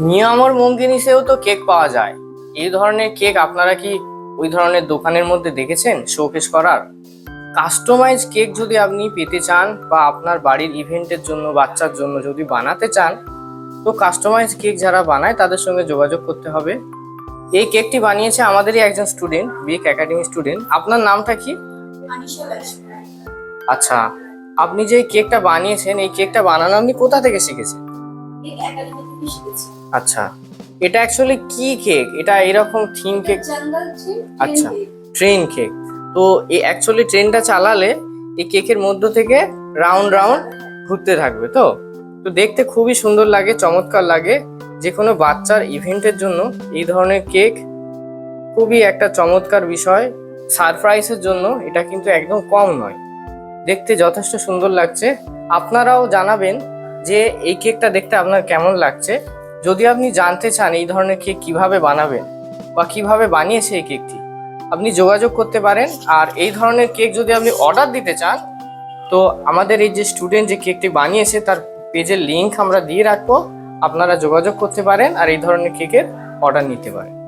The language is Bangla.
মিয়ামর মঙ্গিনিসেও তো কেক পাওয়া যায়। এই ধরনের কেক আপনারা কি ওই ধরনের দোকানের মধ্যে দেখেছেন শোকেস করার? কাস্টমাইজ কেক যদি আপনি পেতে চান বা আপনার বাড়ির ইভেন্টের জন্য বাচ্চার জন্য যদি বানাতে চান তো কাস্টমাইজ কেক যারা বানায় তাদের সঙ্গে যোগাযোগ করতে হবে। এই কেকটি বানিয়েছে আমাদেরই একজন স্টুডেন্ট বিক একাডেমি স্টুডেন্ট। আপনার নামটা কি? আচ্ছা আপনি যে কেকটা বানিয়েছেন এই কেকটা বানানো আপনি কোথা থেকে শিখেছেন? এই একাডেমি থেকে শিখেছি আচ্ছা এটা অ্যাকচুয়ালি কি কেক এটা এরকম থিম কেক জঙ্গল আচ্ছা। ট্রেন কেক তো এই অ্যাকচুয়ালি ট্রেনটা চালালে এই কেকের মধ্য থেকে রাউন্ড রাউন্ড ঘুরতে থাকবে তো? তো দেখতে খুবই সুন্দর লাগে চমৎকার লাগে। যে কোনো বাচ্চার ইভেন্টের জন্য এই ধরনের কেক খুবই একটা চমৎকার বিষয়। সারপ্রাইজের জন্য এটা কিন্তু একদম কম নয়। দেখতে যথেষ্ট সুন্দর লাগছে। আপনারাও জানাবেন যে এই কেকটা দেখতে আপনার কেমন লাগছে? যদি আপনি জানতে চান এই ধরনের কেক কীভাবে বানাবেন বা কীভাবে বানিয়েছে এই কেকটি, আপনি যোগাযোগ করতে পারেন। আর এই ধরনের কেক যদি আপনি অর্ডার দিতে চান, তো আমাদের এই যে স্টুডেন্ট যে কেকটি বানিয়েছে তার পেজের লিংক আমরা দিয়ে রাখব। আপনারা যোগাযোগ করতে পারেন আর এই ধরনের কেকের অর্ডার নিতে পারেন।